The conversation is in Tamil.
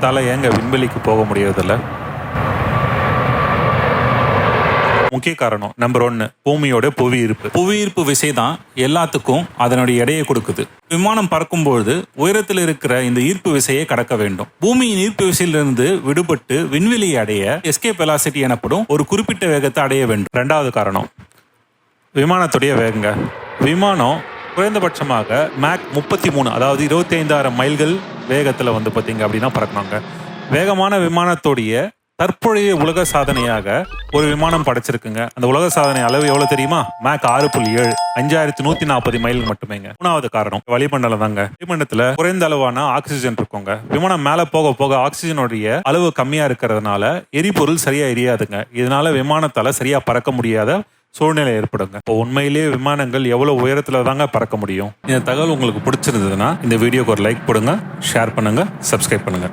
தலை ஏங்க விண்வெளிக்கு போக முடியறதில்ல? முக்கிய காரணம் நம்பர் ஒன்னு பூமியோட புவி ஈர்ப்பு புவியீர்ப்பு விசை தான் எல்லாத்துக்கும் அதனுடைய எடையை கொடுக்குது. விமானம் பறக்கும்பொழுது உயரத்தில் இருக்கிற இந்த ஈர்ப்பு விசையை கடக்க வேண்டும். பூமியின் ஈர்ப்பு விசையிலிருந்து விடுபட்டு விண்வெளியை அடைய எஸ்கேப் வெலாசிட்டி எனப்படும் ஒரு குறிப்பிட்ட வேகத்தை அடைய வேண்டும். ரெண்டாவது காரணம் விமானத்துடைய வேகங்க. விமானம் குறைந்தபட்சமாக மேக் முப்பத்தி மூணு அதாவது இருபத்தி ஐந்தாயிரம் மைல்கள் வேகத்தில் வந்து பார்த்தீங்க அப்படின்னா பறக்குனாங்க வேகமான விமானத்தோடைய தற்போதைய உலக சாதனையாக ஒரு விமானம் படைச்சிருக்குங்க. அந்த உலக சாதனை அளவு எவ்வளவு தெரியுமா? மேக் ஆறு புள்ளி ஏழு. அஞ்சாயிரத்தி நூத்தி நாற்பது மைல் மட்டுமேங்க. மூணாவது காரணம் வளிமண்டலம் தாங்க. வளிமண்டலத்துல குறைந்த அளவான ஆக்சிஜன் இருக்குங்க. விமானம் மேல போக போக ஆக்சிஜனுடைய அளவு கம்மியா இருக்கிறதுனால எரிபொருள் சரியா எரியாதுங்க. இதனால விமானத்தால சரியா பறக்க முடியாத சூழ்நிலை ஏற்படுங்க. இப்போ உண்மையிலேயே விமானங்கள் எவ்வளவு உயரத்துல தாங்க பறக்க முடியும்? இந்த தகவல் உங்களுக்கு பிடிச்சிருந்ததுன்னா இந்த வீடியோக்கு ஒரு லைக் போடுங்க ஷேர் பண்ணுங்க சப்ஸ்கிரைப் பண்ணுங்க.